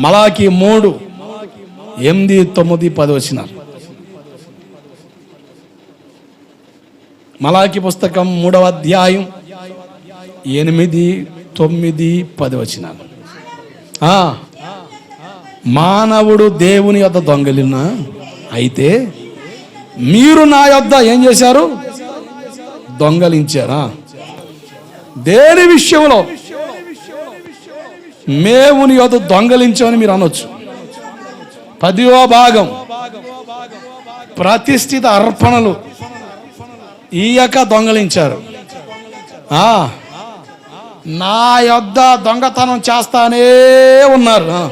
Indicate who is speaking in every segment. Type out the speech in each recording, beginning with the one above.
Speaker 1: మలాకి మూడు ఎనిమిది తొమ్మిది పది వచ్చినారు. మలాకి పుస్తకం మూడవ అధ్యాయం ఎనిమిది తొమ్మిది పది వచ్చినారు. మానవుడు దేవుని యొద్ద దొంగలిన అయితే మీరు నా యొద్ద ఏం చేశారు? దొంగలించారా? దేని విషయంలో? మేము నీ యొద్ద దొంగలించామని మీరు అనొచ్చు. పదివ భాగం. ప్రతిష్ఠిత అర్పణలు. ఈయక దొంగలించారు. నా యొద్ద దొంగతనం చేస్తానే ఉన్నారు.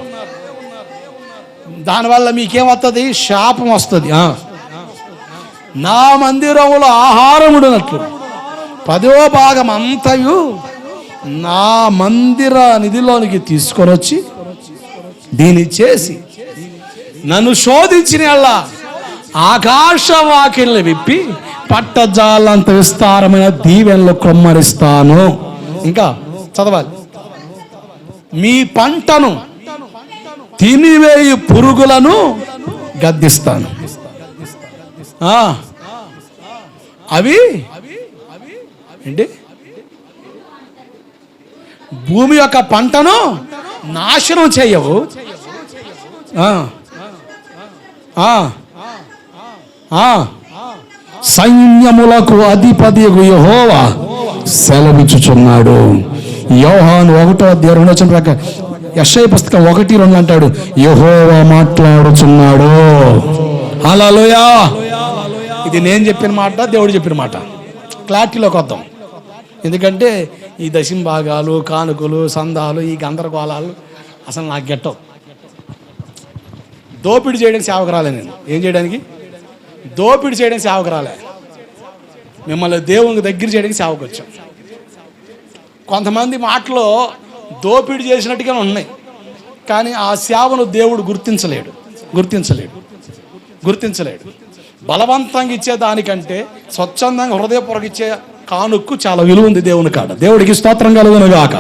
Speaker 1: దానివల్ల మీకేమవుతుంది శాపం వస్తుంది. నా మందిరంలో ఆహారముడినట్లు. పదో భాగం అంతయు నా మందిర నిధిలోనికి తీసుకొని వచ్చి దీన్ని చేసి నన్ను శోధించిన ఆకాశ వాకిల్ని విప్పి పట్టజాలంత విస్తారమైన దీవెనలు కొమ్మరిస్తాను. ఇంకా చదవాలి. మీ పంటను తినివేయి పురుగులను గద్దిస్తాను. అవి? ఏంటి? భూమి యొక్క పంటను నాశనం చేయవు. ఆ, ఆ, సైన్యములకు అధిపతి యహోవా సెలవిచ్చుచున్నాడు. యోహాను ఒకటో అధ్యాయం రెండో వచ్చిన ప్రకారం యశయ పుస్తకం ఒకటి రెండు అంటాడు యహోవా మాట్లాడుచున్నాడు. హలోయా ఇది నేను చెప్పిన మాట దేవుడు చెప్పిన మాట. క్లారిటీలోకి వద్దాం. ఎందుకంటే ఈ దశింభాగాలు కానుకలు సందాలు ఈ గందరగోళాలు అసలు నాకు గెట్టవు. దోపిడీ చేయడానికి సేవకు రాలే నేను. ఏం చేయడానికి? దోపిడీ చేయడానికి సేవకు రాలే మిమ్మల్ని దేవునికి దగ్గర చేయడానికి సేవకు వచ్చాం కొంతమంది మాటలో దోపిడీ చేసినట్టుగానే ఉన్నాయి. కానీ ఆ సేవను దేవుడు గుర్తించలేడు. గుర్తించలేడు. గుర్తించలేడు. బలవంతంగా ఇచ్చే దానికంటే స్వచ్ఛందంగా హృదయపూర్వక ఇచ్చే కానుక్కు చాలా విలువ ఉంది దేవుని కాడ. దేవుడికి స్తోత్రం కలుగును గాక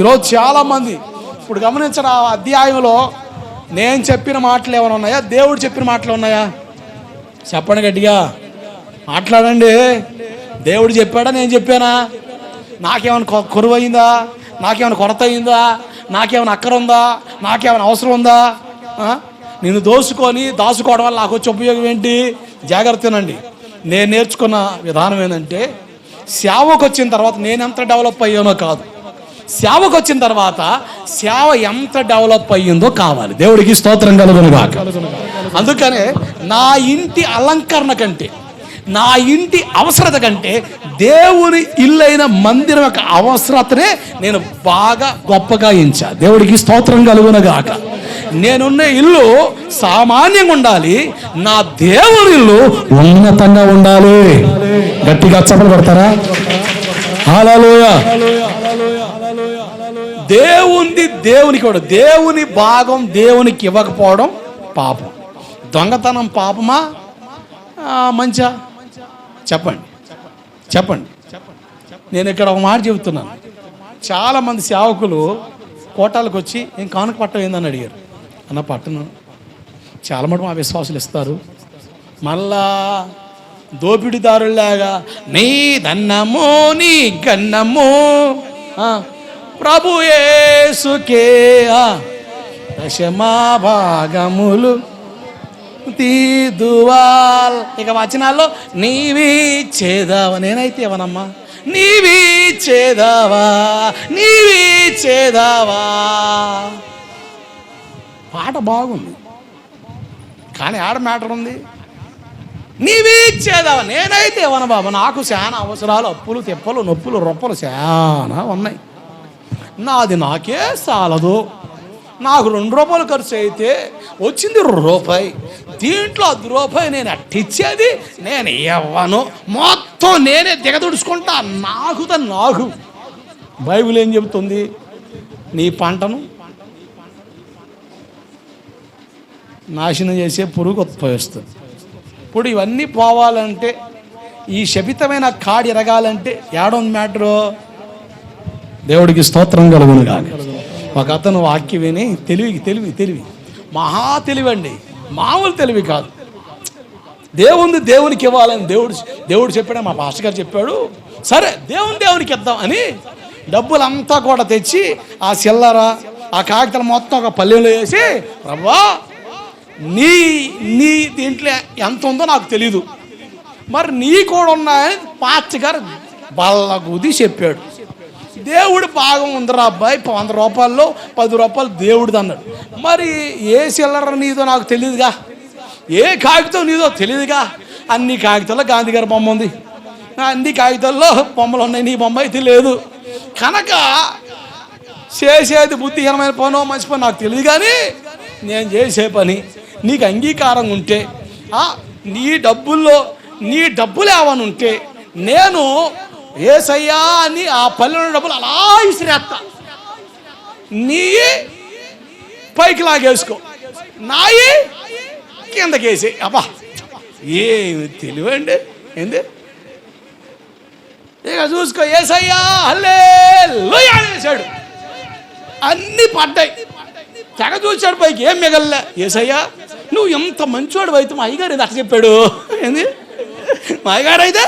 Speaker 1: ఈరోజు చాలా మంది ఇప్పుడు గమనించిన అధ్యాయంలో నేను చెప్పిన మాటలు ఏమైనా ఉన్నాయా? దేవుడు చెప్పిన మాటలు ఉన్నాయా? చెప్పండి గట్టిగా. మాట్లాడండి. దేవుడు చెప్పాడా? నేను చెప్పానా? నాకేమైనా కొరువైందా? నాకేమైనా కొరత అయిందా నాకేమైనా అక్కర ఉందా నాకేమైనా అవసరం ఉందా నిన్ను దోసుకొని దాచుకోవడం వల్ల నాకు వచ్చే ఉపయోగం ఏంటి? జాగ్రత్తనండి. నేను నేర్చుకున్న విధానం ఏంటంటే సేవకు వచ్చిన తర్వాత నేను ఎంత డెవలప్ అయ్యానో కాదు. సేవకు వచ్చిన తర్వాత సేవ ఎంత డెవలప్ అయ్యిందో కావాలి. దేవుడికి స్తోత్రం కలుగును కాక అందుకనే నా ఇంటి అలంకరణ కంటే నా ఇంటి అవసరత కంటే దేవుని ఇల్లైన మందిరం యొక్క అవసరతనే నేను బాగా గొప్పగా ఎంచా. దేవుడికి స్తోత్రం కలుగునగాక నేనున్న ఇల్లు సామాన్యంగా ఉండాలి నా దేవుని ఇల్లు ఉన్నతంగా ఉండాలి. గట్టిగా చప్పలు కొడతారా? హాలలోయ. దేవుంది దేవునికి ఇవ్వడం. దేవుని భాగం దేవునికి ఇవ్వకపోవడం పాపం. దొంగతనం పాపమా? మంచా? చెప్పండి. చెప్పండి. నేను ఇక్కడ ఒక మాట చెబుతున్నాను. చాలా మంది సేవకులు కోటాలకు వచ్చి ఏం కానుక పట్టం ఏందని అడిగారు? అన్న పట్టణం చాలా మటు మా విశ్వాసులు ఇస్తారు. మళ్ళా దోపిడిదారుల్లాగా నీ దన్నము నీ గన్నము ఆ, ప్రభు యేసుకే దశమా భాగములు తీదువాల్. ఇక వచనాల్లో నీవి చేదావా? నేనైతే ఇవ్వనమ్మా నీవి చేదావా? నీవి చేదావా? పాట బాగుంది. కానీ ఆడ మ్యాటర్ ఉంది. నీవి ఇచ్చేదావా? నేనైతే ఇవ్వను బాబు. నాకు చాలా అవసరాలు అప్పులు తిప్పలు నొప్పులు రొప్పలు చాలా ఉన్నాయి. నాది నాకే చాలదు నాకు రెండు రూపాయలు ఖర్చు అయితే వచ్చింది రూపాయి. దీంట్లో అది రూపాయి నేను అట్టిచ్చేది నేను ఇవ్వను. మొత్తం నేనే దిగదుడుచుకుంటా. నాకు నాకు బైబిల్ ఏం చెబుతుంది? నీ పంటను నాశనం చేసే పురుగు ఉద్భవిస్తుంది ఇప్పుడు ఇవన్నీ పోవాలంటే ఈ శపితమైన కాడి ఎరగాలంటే ఏడుంది మ్యాటరు? దేవుడికి స్తోత్రం కలుగును కాక ఒక అతను వాక్యం విని తెలివి తెలివి తెలివి. మహా తెలివి అండి మామూలు తెలివి కాదు. దేవుంది దేవునికి ఇవ్వాలని దేవుడు దేవుడు చెప్పాడు మా పాస్టర్ గారు చెప్పాడు సరే దేవుని దేవునికి ఇద్దాం అని డబ్బులంతా కూడా తెచ్చి ఆ చిల్లర ఆ కాగితాలు మొత్తం ఒక పల్లెలో వేసి ప్రభా నీ నీ దీంట్లో ఎంత ఉందో నాకు తెలీదు. మరి నీ కూడా ఉన్నాయని పాస్టర్ గారు బల్లగుది చెప్పాడు. దేవుడు భాగం ఉందిరా అబ్బాయి వంద రూపాయల్లో పది రూపాయలు దేవుడిది అన్నాడు. మరి ఏ చిల్లర నీదో నాకు తెలియదుగా ఏ కాగితం నీదో తెలియదుగా అన్ని కాగితాల్లో గాంధీ గారి బొమ్మ ఉంది. అన్ని కాగితాల్లో బొమ్మలు ఉన్నాయి నీ బొమ్మ అయితే లేదు. కనుక చేసేది బుద్ధిహీనమైన పనో మంచి పని నాకు తెలియదు కానీ నేను చేసే పని నీకు అంగీకారం ఉంటే ఆ, నీ డబ్బుల్లో నీ డబ్బులు ఏమని ఉంటే నేను ఏసయ్యా అని ఆ పల్లెలో డబ్బులు అలా ఇసిరేస్తా నీ పైకి లాగేసుకో. నాయి కిందకేసి అబ్బా ఏమి తెలివండి? ఏంది? ఇక చూసుకో ఏసయ్యా హల్లే అనేసాడు. అన్నీ పడ్డాయి. తెగ చూశాడు పైకి ఏం మిగల్లే. ఏసయ్యా నువ్వు ఎంత మంచివాడు అయితే మా అయ్యగారు ఇది చెప్పాడు. ఏంది? మా అయ్యగారు అయితే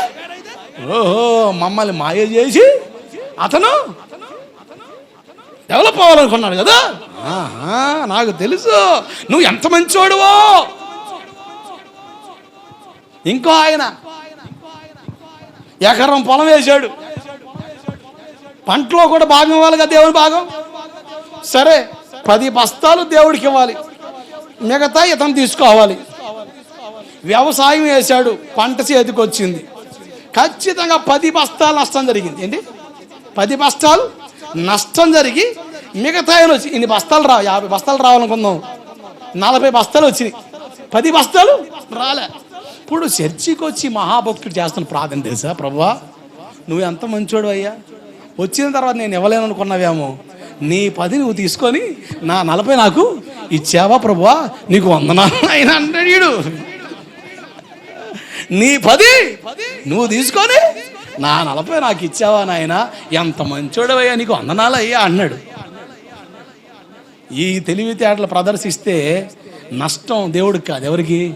Speaker 1: ఓహో మమ్మల్ని మాయ చేసి అతను డెవలప్ అవ్వాలనుకున్నాడు కదా? ఆహా, నాకు తెలుసు. నువ్వు ఎంత మంచివాడువో ఇంకో ఆయన. ఎకరం పొలం వేశాడు. పంటలో కూడా భాగం ఇవ్వాలి కదా దేవుని భాగం? సరే. పది బస్తాలు దేవుడికి ఇవ్వాలి మిగతా ఇతను తీసుకోవాలి. వ్యవసాయం వేశాడు పంట చేతికి వచ్చింది ఖచ్చితంగా పది బస్తాలు నష్టం జరిగింది. ఏంటి? పది బస్తాలు నష్టం జరిగి మిగతా ఆయన వచ్చి ఇన్ని బస్తాలు రా యాభై బస్తాలు రావాలనుకుందాం నలభై బస్తాలు వచ్చినాయి. పది బస్తాలు రాలే. ఇప్పుడు చర్చికి వచ్చి మహాభక్తుడు చేస్తున్న ప్రార్థన తెలుసా ప్రభువా నువ్వు ఎంత మంచోడు అయ్యా? వచ్చిన తర్వాత నేను ఇవ్వలేను అనుకున్నావేమో నీ పది నువ్వు తీసుకొని నా నలభై నాకు ఇచ్చావా ప్రభువా? నీకు వందనాలు. ఆయన అంటాడు. వీడు. నీ పది నువ్వు తీసుకొని నా నలభై నాకు ఇచ్చావా నాయన? ఎంత మంచోడవయ్యా నీకు వందనాలు అయ్యా అన్నాడు. ఈ తెలివితేటలు ప్రదర్శిస్తే నష్టం దేవుడికి కాదు. ఎవరికి?